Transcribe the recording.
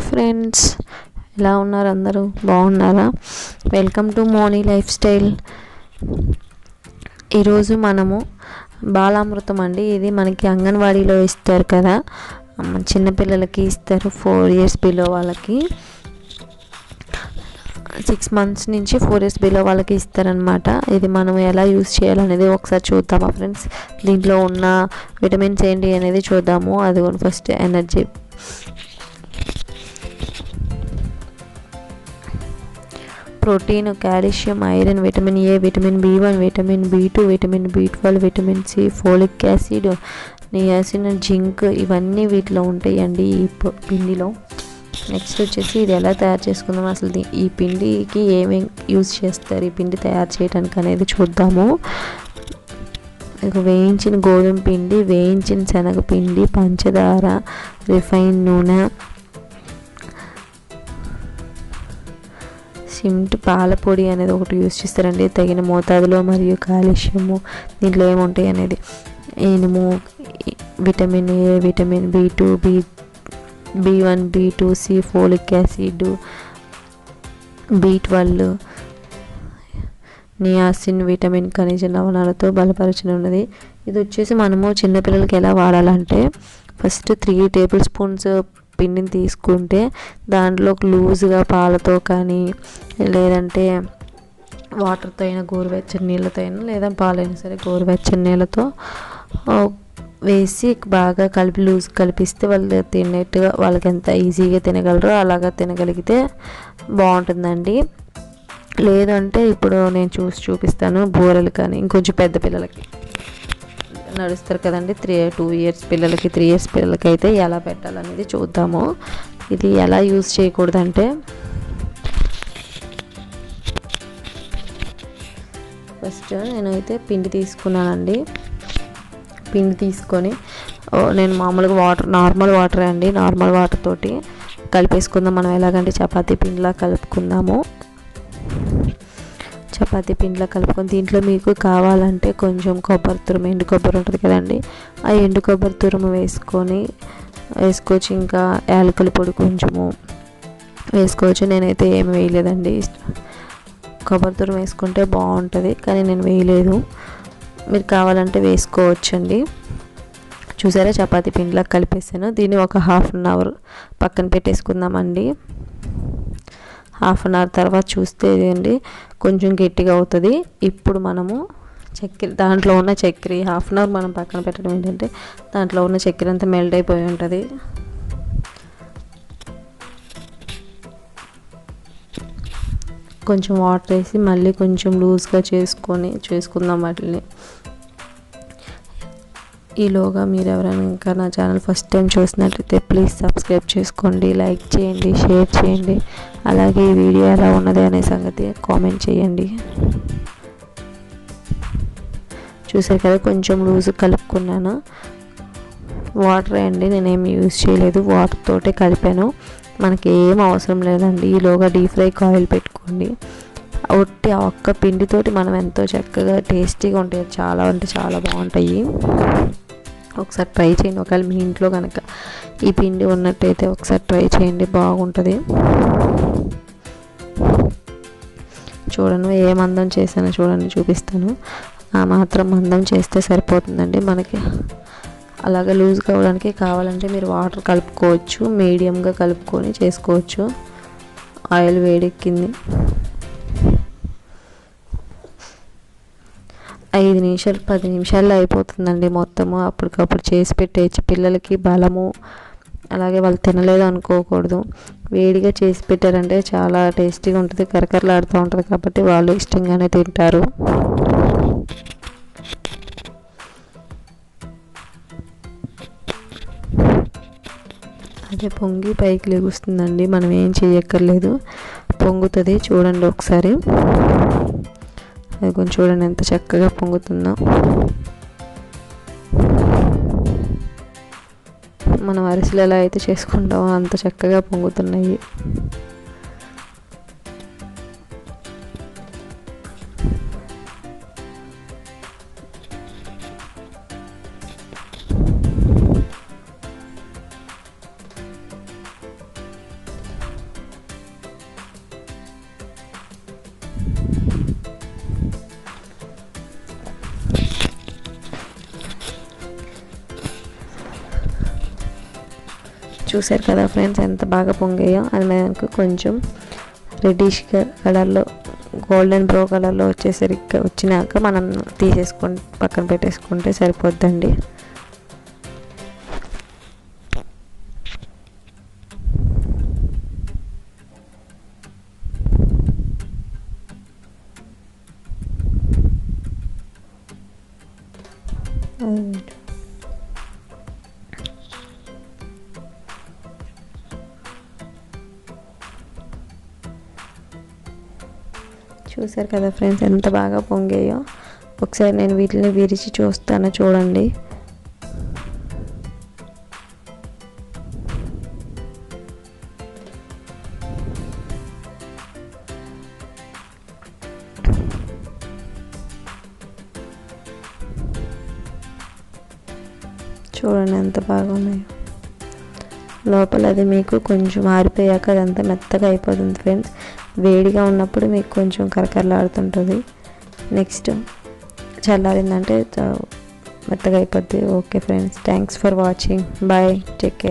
Hi friends ఎలా ఉన్నారు అందరూ? బాగున్నారా? Welcome to Moni life style ఈరోజు మనము బాలామృతం అండి. ఇది మనకి అంగన్వాడీలో ఇస్తారు కదా. చిన్నపిల్లలకి ఇస్తారు. ఫోర్ ఇయర్స్ బిలో వాళ్ళకి. సిక్స్ మంత్స్ నుంచి ఫోర్ ఇయర్స్ బిలో వాళ్ళకి ఇస్తారనమాట ఇది మనం ఎలా యూస్ చేయాలనేది ఒకసారి చూద్దామా ఫ్రెండ్స్ దీంట్లో ఉన్న విటమిన్స్ ఏంటి అనేది చూద్దాము. అది first energy protein calcium iron vitamin A vitamin B one vitamin B two vitamin B twelve vitamin C folic acid niacin zinc ఇవన్నీ వీటిలో ఉంటాయండి ఈ పిండిలో. నెక్స్ట్ వచ్చేసి ఇది ఎలా తయారు చేసుకుందాం అసలు ఈ పిండికి ఏమేమి యూజ్ చేస్తారు? ఈ పిండి తయారు చేయడానికి అనేది చూద్దాము. వేయించిన గోధుమ పిండి వేయించిన శనగపిండి పంచదార రిఫైన్ నూనె సిమ్ట్ పాల పొడి అనేది ఒకటి యూస్ చేస్తారండి. తగిన మోతాదులో మరియు కాలుష్యము దీంట్లో ఏముంటాయి అనేది? ఇనుము vitamin A vitamin B two B B one B two C folic acid B twelve niacin vitamin ఖనిజ లవణాలతో బలపరచిన ఉన్నది. ఇది వచ్చేసి మనము చిన్నపిల్లలకి ఎలా వాడాలంటే ఫస్ట్ త్రీ టేబుల్ స్పూన్స్ పిండిని తీసుకుంటే దాంట్లో లూజ్గా పాలతో కానీ లేదంటే వాటర్తో అయినా గోరువెచ్చని నీళ్ళతో అయినా లేదా పాలైనా సరే గోరువెచ్చని నీళ్ళతో వేసి బాగా కలిపి లూజ్ కలిపిస్తే వాళ్ళు తినేట్టుగా వాళ్ళకి ఎంత ఈజీగా తినగలరో అలాగా తినగలిగితే బాగుంటుందండి. లేదంటే ఇప్పుడు నేను చూసి చూపిస్తాను బూరెలు కానీ ఇంకొంచెం పెద్ద పిల్లలకి. నడుస్తారు కదండి. త్రీ టూ ఇయర్స్ పిల్లలకి త్రీ ఇయర్స్ పిల్లలకి అయితే ఎలా పెట్టాలనేది చూద్దాము. ఇది ఎలా యూజ్ చేయకూడదంటే ఫస్ట్ నేనైతే పిండి తీసుకున్నానండి. పిండి తీసుకొని నేను మామూలుగా వాటర్ నార్మల్ వాటర్ అండి. నార్మల్ వాటర్ తోటి కలిపేసుకుందాం. మనం ఎలాగంటే చపాతీ పిండిలా కలుపుకుందాము. చపాతీ పిండిలో కలుపుకొని దీంట్లో మీకు కావాలంటే కొంచెం కొబ్బరి తురుము ఎండు కొబ్బరి ఉంటుంది కదండి. ఆ ఎండు కొబ్బరి తురుము వేసుకొని వేసుకోవచ్చు ఇంకా యాలకుల పొడి కొంచెము. వేసుకోవచ్చు నేనైతే ఏమి వేయలేదండి. కొబ్బరి తురుము వేసుకుంటే బాగుంటుంది కానీ నేను వేయలేదు. మీరు కావాలంటే వేసుకోవచ్చండి. చూసారా చపాతీ పిండిలా కలిపేసాను దీన్ని ఒక హాఫ్ అన్ అవర్ పక్కన పెట్టేసుకుందామండి. హాఫ్ అన్ అవర్ తర్వాత చూస్తే అండి కొంచెం గట్టిగా అవుతుంది. ఇప్పుడు మనము చక్కెర దాంట్లో ఉన్న చక్కెర హాఫ్ అన్ అవర్ మనం పక్కన పెట్టడం ఏంటంటే దాంట్లో ఉన్న చక్కెర అంతా మెల్ట్ అయిపోయి ఉంటుంది. కొంచెం వాటర్ వేసి మళ్ళీ కొంచెం లూజ్గా చేసుకొని చేసుకుందాం వాటిని. ఈలోగా మీరు ఎవరైనా ఇంకా నా ఛానల్ ఫస్ట్ టైం చూసినట్లయితే ప్లీజ్ సబ్స్క్రైబ్ చేసుకోండి లైక్ చేయండి షేర్ చేయండి. అలాగే ఈ వీడియో ఎలా ఉన్నది అనే సంగతి కామెంట్ చేయండి. చూసారు కదా కొంచెం లూజ్ కలుపుకున్నాను. వాటర్ అండి నేనేం యూజ్ చేయలేదు. వాటర్ తోటే కలిపాను. మనకి ఏం అవసరం లేదండి. ఈలోగా డీప్ ఫ్రై ఆయిల్ పెట్టుకోండి. ఒట్టి ఆ ఒక్క పిండితోటి మనం ఎంతో చక్కగా టేస్టీగా ఉంటాయి. చాలా అంటే చాలా బాగుంటాయి. ఒకసారి ట్రై చేయండి. ఒకవేళ మీ ఇంట్లో కనుక ఈ పిండి ఉన్నట్టయితే ఒకసారి ట్రై చేయండి. బాగుంటుంది. చూడండి ఏ మందం చేశానో చూడండి చూపిస్తాను. ఆ మాత్రం మందం చేస్తే సరిపోతుందండి మనకి. అలాగే లూజ్ కావడానికి కావాలంటే మీరు వాటర్ కలుపుకోవచ్చు. మీడియంగా కలుపుకొని చేసుకోవచ్చు. ఆయిల్ వేడెక్కింది. ఐదు నిమిషాలు పది నిమిషాల్లో అయిపోతుందండి మొత్తము. అప్పటికప్పుడు చేసి పెట్టేయచ్చు. పిల్లలకి బలము అలాగే వాళ్ళు తినలేదు అనుకోకూడదు. వేడిగా చేసి పెట్టారంటే చాలా టేస్టీగా ఉంటుంది కరకరలాడుతూ ఉంటుంది కాబట్టి వాళ్ళు ఇష్టంగానే తింటారు. అదే పొంగి పైకి లెగుస్తుందండి మనం ఏం చేయక్కర్లేదు. పొంగుతుంది చూడండి ఒకసారి. అది కొంచెం చూడండి ఎంత చక్కగా పొంగుతుందో. మనం అరిసెలు ఎలా అయితే చేసుకుంటామో అంత చక్కగా పొంగుతున్నాయి. చూసారు కదా ఫ్రెండ్స్ ఎంత బాగా పొంగాయో. అది మనకు కొంచెం రెడ్డిష్ కలర్లో గోల్డెన్ బ్రో కలర్లో వచ్చేసరికి వచ్చినాక మనం తీసేసుకొని పక్కన పెట్టేసుకుంటే సరిపోద్దండి. అది చూసారు కదా ఫ్రెండ్స్ ఎంత బాగా పొంగాయో. ఒకసారి నేను వీటిని విరిచి చూస్తాను చూడండి. చూడండి ఎంత బాగున్నాయో. లోపల అది మీకు కొంచెం ఆరిపోయాక అదంతా మెత్తగా అయిపోతుంది ఫ్రెండ్స్ వేడిగా ఉన్నప్పుడు మీకు కొంచెం కరకరలాడుతుంటుంది. నెక్స్ట్ చల్లారిందంటే మెత్తగా అయిపోద్ది. Okay friends thanks for watching bye take care